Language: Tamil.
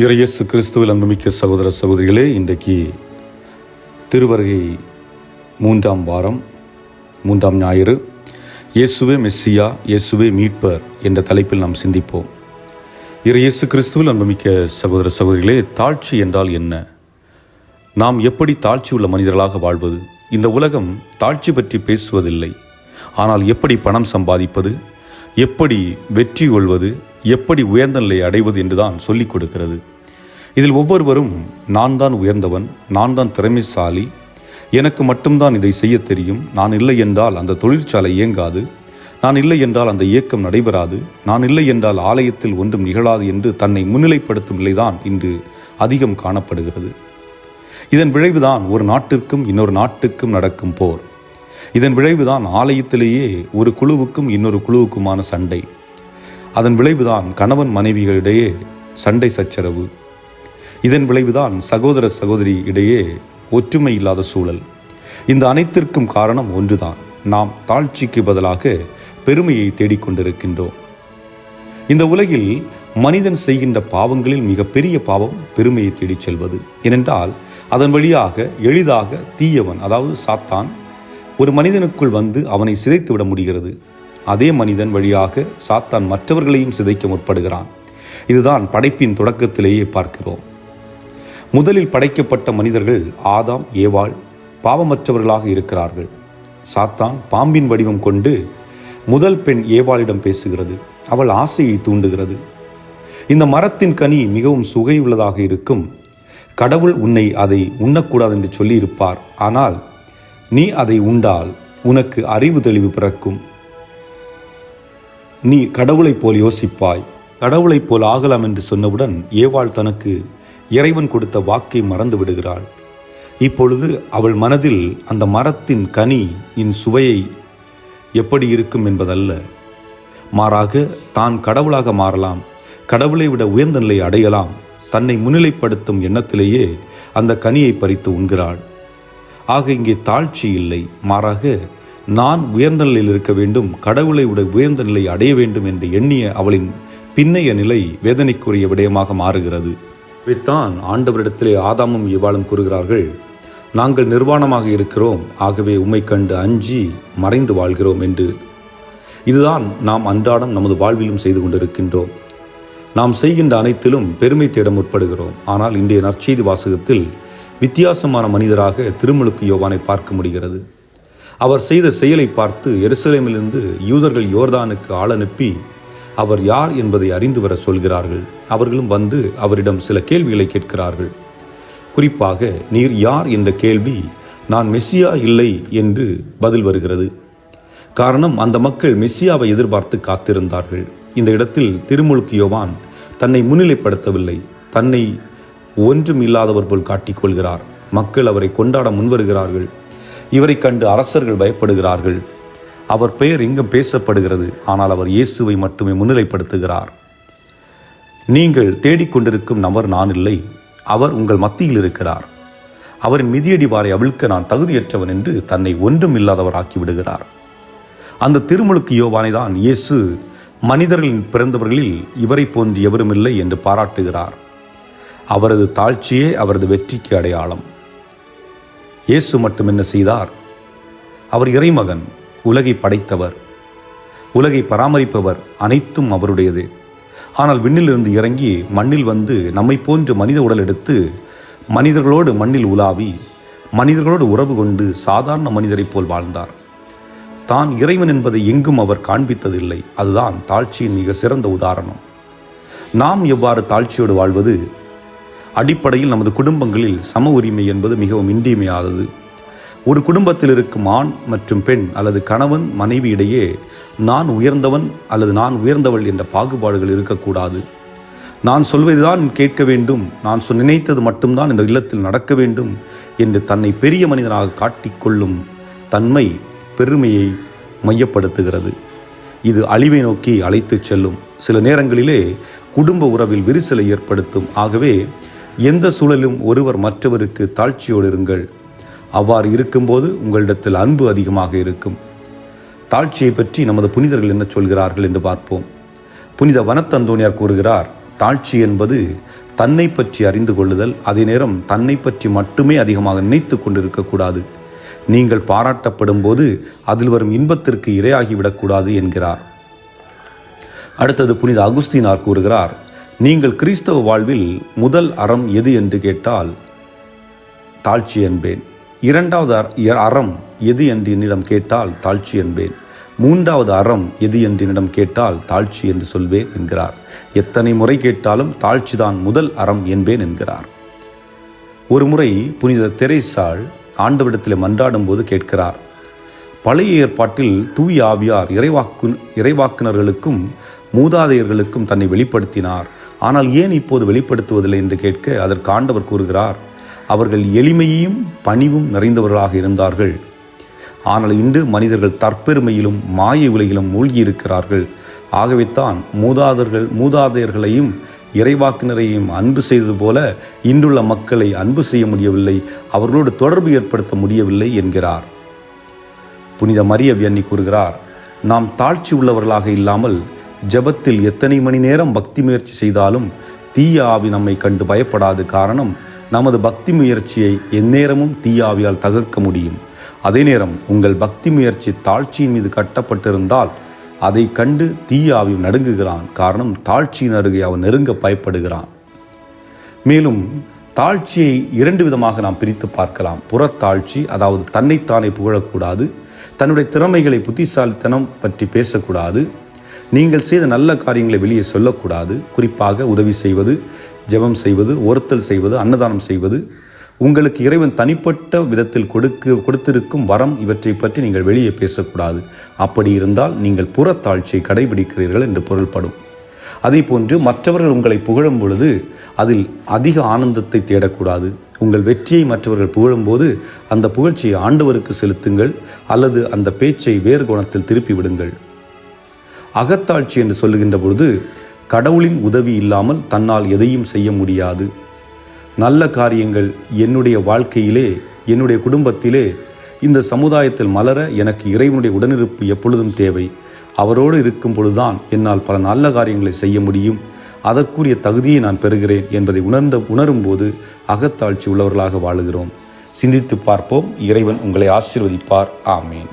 இறையேசு கிறிஸ்துவில் அன்புமிக்க சகோதர சகோதரிகளே இன்றைக்கு திருவருகை மூன்றாம் வாரம் மூன்றாம் ஞாயிறு இயேசுவே மெஸ்ஸியா இயேசுவே மீட்பர் என்ற தலைப்பில் நாம் சிந்திப்போம். இறையேசு கிறிஸ்துவில் அன்புமிக்க சகோதர சகோதரிகளே தாழ்ச்சி என்றால் என்ன? நாம் எப்படி தாழ்ச்சி உள்ள மனிதர்களாக வாழ்வது? இந்த உலகம் தாழ்ச்சி பற்றி பேசுவதில்லை. ஆனால் எப்படி பணம் சம்பாதிப்பது? எப்படி வெற்றி கொள்வது? எப்படி உயர்ந்த நிலையை அடைவது என்றுதான் சொல்லிக் கொடுக்கிறது. இதில் ஒவ்வொருவரும் நான் தான் உயர்ந்தவன் நான் தான் திறமைசாலி எனக்கு மட்டும்தான் இதை செய்ய தெரியும். நான் இல்லை என்றால் அந்த தொழிற்சாலை இயங்காது. நான் இல்லை என்றால் அந்த இயக்கம் நடைபெறாது. நான் இல்லை என்றால் ஆலயத்தில் ஒன்றும் நிகழாது என்று தன்னை முன்னிலைப்படுத்தும் நிலைதான் இன்று அதிகம் காணப்படுகிறது. இதன் விளைவுதான் ஒரு நாட்டிற்கும் இன்னொரு நாட்டுக்கும் நடக்கும் போர். இதன் விளைவுதான் ஆலயத்திலேயே ஒரு குழுவுக்கும் இன்னொரு குழுவுக்குமான சண்டை. அதன் விளைவுதான் கணவன் மனைவிகளிடையே சண்டை சச்சரவு. இதன் விளைவுதான் சகோதர சகோதரி இடையே ஒற்றுமை இல்லாத சூழல். இந்த அனைத்திற்கும் காரணம் ஒன்றுதான். நாம் தாழ்ச்சிக்கு பதிலாக பெருமையை தேடிக்கொண்டிருக்கின்றோம். இந்த உலகில் மனிதன் செய்கின்ற பாவங்களில் மிகப்பெரிய பாவம் பெருமையை தேடிச் செல்வது. ஏனென்றால் அதன் வழியாக எளிதாக தீயவன் அதாவது சாத்தான் ஒரு மனிதனுக்குள் வந்து அவனை சிதைத்து விட முடிகிறது. அதே மனிதன் வழியாக சாத்தான் மற்றவர்களையும் சிதைக்க முற்படுகிறான். இதுதான் படைப்பின் தொடக்கத்திலேயே பார்க்கிறோம். முதலில் படைக்கப்பட்ட மனிதர்கள் ஆதாம் ஏவாள் பாவமற்றவர்களாக இருக்கிறார்கள். சாத்தான் பாம்பின் வடிவம் கொண்டு முதல் பெண் ஏவாளிடம் பேசுகிறது. அவள் ஆசையை தூண்டுகிறது. இந்த மரத்தின் கனி மிகவும் சுகையுள்ளதாக உள்ளதாக இருக்கும். கடவுள் உன்னை அதை உண்ணக்கூடாது என்று சொல்லியிருப்பார். ஆனால் நீ அதை உண்டால் உனக்கு அறிவு தெளிவு பிறக்கும். நீ கடவுளைப் போல் யோசிப்பாய். கடவுளைப் போல் ஆகலாம் என்று சொன்னவுடன் ஏவாள் தனக்கு இறைவன் கொடுத்த வாக்கை மறந்து விடுகிறாள். இப்பொழுது அவள் மனதில் அந்த மரத்தின் கனி இன் சுவையை எப்படி இருக்கும் என்பதல்ல. மாறாக தான் கடவுளாக மாறலாம். கடவுளை விட உயர்ந்த நிலை அடையலாம். தன்னை முன்னிலைப்படுத்தும் எண்ணத்திலேயே அந்த கனியை பறித்து உண்கிறாள். ஆக இங்கே தாழ்ச்சி இல்லை. மாறாக நான் உயர்ந்த நிலையில் இருக்க வேண்டும் கடவுளை விட உயர்ந்த நிலை அடைய வேண்டும் என்று எண்ணிய அவளின் பின்னைய நிலை வேதனைக்குரிய விடயமாக மாறுகிறது. இவைத்தான் ஆண்டவரிடத்திலே ஆதாமும் இவ்வாளும் கூறுகிறார்கள். நாங்கள் நிர்வாணமாக இருக்கிறோம் ஆகவே உம்மை கண்டு அஞ்சி மறைந்து வாழ்கிறோம் என்று. இதுதான் நாம் அன்றாடம் நமது வாழ்விலும் செய்து கொண்டிருக்கின்றோம். நாம் செய்கின்ற அனைத்திலும் பெருமை தேட முற்படுகிறோம். ஆனால் இன்றைய நற்செய்தி வாசகத்தில் வித்தியாசமான மனிதராக திருமுழுக்கு யோவானை பார்க்க முடிகிறது. அவர் செய்த செயலை பார்த்து எருசலேமிலிருந்து யூதர்கள் யோர்தானுக்கு ஆள் அனுப்பி அவர் யார் என்பதை அறிந்து வர சொல்கிறார்கள். அவர்களும் வந்து அவரிடம் சில கேள்விகளை கேட்கிறார்கள். குறிப்பாக நீர் யார்? என்ற கேள்வி நான் மெஸ்ஸியா இல்லை என்று பதில் வருகிறது. காரணம் அந்த மக்கள் மெஸ்ஸியாவை எதிர்பார்த்து காத்திருந்தார்கள். இந்த இடத்தில் திருமுழுக்கு யோவான் தன்னை முன்னிலைப்படுத்தவில்லை. தன்னை ஒன்றும் இல்லாதவர் போல் காட்டிக்கொள்கிறார் மக்கள் அவரை கொண்டாட முன்வருகிறார்கள். இவரை கண்டு அரசர்கள் பயப்படுகிறார்கள். அவர் பெயர் எங்கும் பேசப்படுகிறது ஆனால் அவர் இயேசுவை மட்டுமே முன்னிலைப்படுத்துகிறார். நீங்கள் தேடிக்கொண்டிருக்கும் நபர் நான் இல்லை அவர் உங்கள் மத்தியில் இருக்கிறார். அவரின் மிதியடி வாரை அவிழ்க்க நான் தகுதியற்றவன் என்று தன்னை ஒன்றும் இல்லாதவராக்கி விடுகிறார் அந்த திருமுழுக்கு யோவானை தான் இயேசு மனிதர்களின் பிறந்தவர்களில் இவரை போன்று எவரும் இல்லை என்று பாராட்டுகிறார். அவரது தாழ்ச்சியே அவரது வெற்றிக்கு அடையாளம். இயேசு மட்டும் என்ன செய்தார்? அவர் இறைமகன் உலகை படைத்தவர் உலகை பராமரிப்பவர் அனைத்தும் அவருடையது. ஆனால் விண்ணிலிருந்து இறங்கி மண்ணில் வந்து நம்மை போன்று மனித உடல் எடுத்து மனிதர்களோடு மண்ணில் உலாவி மனிதர்களோடு உறவு கொண்டு சாதாரண மனிதரைப் போல் வாழ்ந்தார். தான் இறைவன் என்பதை எங்கும் அவர் காண்பித்ததில்லை. அதுதான் தாழ்ச்சியின் மிக சிறந்த உதாரணம். நாம் எவ்வாறு தாழ்ச்சியோடு வாழ்வது? அடிப்படையில் நமது குடும்பங்களில் சம உரிமை என்பது மிகவும் இன்றியமையாதது. ஒரு குடும்பத்தில் இருக்கும் ஆண் மற்றும் பெண் அல்லது கணவன் மனைவி இடையே நான் உயர்ந்தவன் அல்லது நான் உயர்ந்தவள் என்ற பாகுபாடுகள் இருக்கக்கூடாது. நான் சொல்வதுதான் கேட்க வேண்டும் நான் சொ நினைத்தது மட்டும்தான் இந்த இல்லத்தில் நடக்க வேண்டும் என்று தன்னை பெரிய மனிதனாக காட்டிக்கொள்ளும் தன்மை பெருமையை மையப்படுத்துகிறது. இது அழிவை நோக்கி அழைத்துச் செல்லும். சில நேரங்களிலே குடும்ப உறவில் விரிசலை ஏற்படுத்தும். ஆகவே எந்த சூழலும் ஒருவர் மற்றவருக்கு தாழ்ச்சியோடு இருங்கள். அவ்வாறு இருக்கும்போது உங்களிடத்தில் அன்பு அதிகமாக இருக்கும். தாழ்ச்சியை பற்றி நமது புனிதர்கள் என்ன சொல்கிறார்கள் என்று பார்ப்போம். புனித வனத்தந்தோனியார் கூறுகிறார் தாழ்ச்சி என்பது தன்னை பற்றி அறிந்து கொள்ளுதல் அதே நேரம் தன்னை பற்றி மட்டுமே அதிகமாக நினைத்து கொண்டிருக்கக்கூடாது நீங்கள் பாராட்டப்படும் போது அதில் வரும் இன்பத்திற்கு இரையாகிவிடக்கூடாது என்கிறார். அடுத்தது புனித அகுஸ்தீனார் கூறுகிறார் நீங்கள் கிறிஸ்தவ வாழ்வில் முதல் அறம் எது என்று கேட்டால் தாழ்ச்சி என்பேன். இரண்டாவது அற- அறம் எது என்று என்னிடம் கேட்டால் தாழ்ச்சி என்பேன். மூன்றாவது அறம் எது என்று என்னிடம் கேட்டால் தாழ்ச்சி என்று சொல்வேன் என்கிறார். எத்தனை முறை கேட்டாலும் தாழ்ச்சிதான் முதல் அறம் என்பேன் என்கிறார். ஒரு முறை புனித தெரேசாள் ஆண்டவிடத்தில் மன்றாடும் போது கேட்கிறார் பழைய ஏற்பாட்டில் தூய் ஆவியார் இறைவாக்கு இறைவாக்குனர்களுக்கும் மூதாதையர்களுக்கும் தன்னை வெளிப்படுத்தினார். ஆனால் ஏன் இப்போது வெளிப்படுத்துவதில்லை என்று கேட்க அதற்கு ஆண்டவர் கூறுகிறார் அவர்கள் எளிமையையும் பணிவும் நிறைந்தவர்களாக இருந்தார்கள். ஆனால் இன்று மனிதர்கள் தற்பெருமையிலும் மாய உலகிலும் மூழ்கியிருக்கிறார்கள். ஆகவே தான் மூதாதர்கள் மூதாதையர்களையும் இறைவாக்கினரையும் அன்பு செய்தது போல இன்றுள்ள மக்களை அன்பு செய்ய முடியவில்லை அவர்களோடு தொடர்பு ஏற்படுத்த முடியவில்லை என்கிறார். புனித மரிய வியன்னி கூறுகிறார் நாம் தாழ்ச்சி உள்ளவர்களாக இல்லாமல் ஜெபத்தில் எத்தனை மணி நேரம் பக்தி முயற்சி செய்தாலும் தீய ஆவி நம்மை கண்டு பயப்படாது காரணம் நமது பக்தி முயற்சியை எந்நேரமும் தீயாவியால் தகர்க்க முடியும். அதே நேரம் உங்கள் பக்தி முயற்சி தாழ்ச்சியின் மீது கட்டப்பட்டிருந்தால் அதை கண்டு தீயாவி நடுங்குகிறான். காரணம் தாழ்ச்சியின் அருகே அவன் நெருங்க பயப்படுகிறான். மேலும் தாழ்ச்சியை இரண்டு விதமாக நாம் பிரித்து பார்க்கலாம். புறத்தாழ்ச்சி அதாவது தன்னைத்தானே புகழக்கூடாது தன்னுடைய திறமைகளை புத்திசாலித்தனம் பற்றி பேசக்கூடாது நீங்கள் செய்த நல்ல காரியங்களை வெளியே சொல்லக்கூடாது. குறிப்பாக உதவி செய்வது ஜெபம் செய்வது ஒருத்தல் செய்வது அன்னதானம் செய்வது. உங்களுக்கு இறைவன் தனிப்பட்ட விதத்தில் கொடுக்க கொடுத்திருக்கும் வரம் இவற்றை பற்றி நீங்கள் வெளியே பேசக்கூடாது. அப்படி இருந்தால் நீங்கள் புறத்தாழ்ச்சியை கடைபிடிக்கிறீர்கள் என்று பொருள்படும். அதே போன்று மற்றவர்கள் உங்களை புகழும் பொழுது அதில் அதிக ஆனந்தத்தை தேடக்கூடாது. உங்கள் வெற்றியை மற்றவர்கள் புகழும்போது அந்த புகழ்ச்சியை ஆண்டவருக்கு செலுத்துங்கள். அல்லது அந்த பேச்சை வேறு கோணத்தில் திருப்பி விடுங்கள். அகத்தாட்சி என்று சொல்லுகின்ற பொழுது கடவுளின் உதவி இல்லாமல் தன்னால் எதையும் செய்ய முடியாது. நல்ல காரியங்கள் என்னுடைய வாழ்க்கையிலே என்னுடைய குடும்பத்திலே இந்த சமுதாயத்தில் மலர எனக்கு இறைவனுடைய உடனிருப்பு எப்பொழுதும் தேவை. அவரோடு இருக்கும் பொழுதுதான் என்னால் பல நல்ல காரியங்களை செய்ய முடியும். அதற்குரிய தகுதியை நான் பெறுகிறேன் என்பதை உணர்ந்த உணரும்போது அகத்தாழ்ச்சி உள்ளவர்களாக வாழுகிறோம். சிந்தித்து பார்ப்போம். இறைவன் உங்களை ஆசீர்வதிப்பார். ஆமேன்.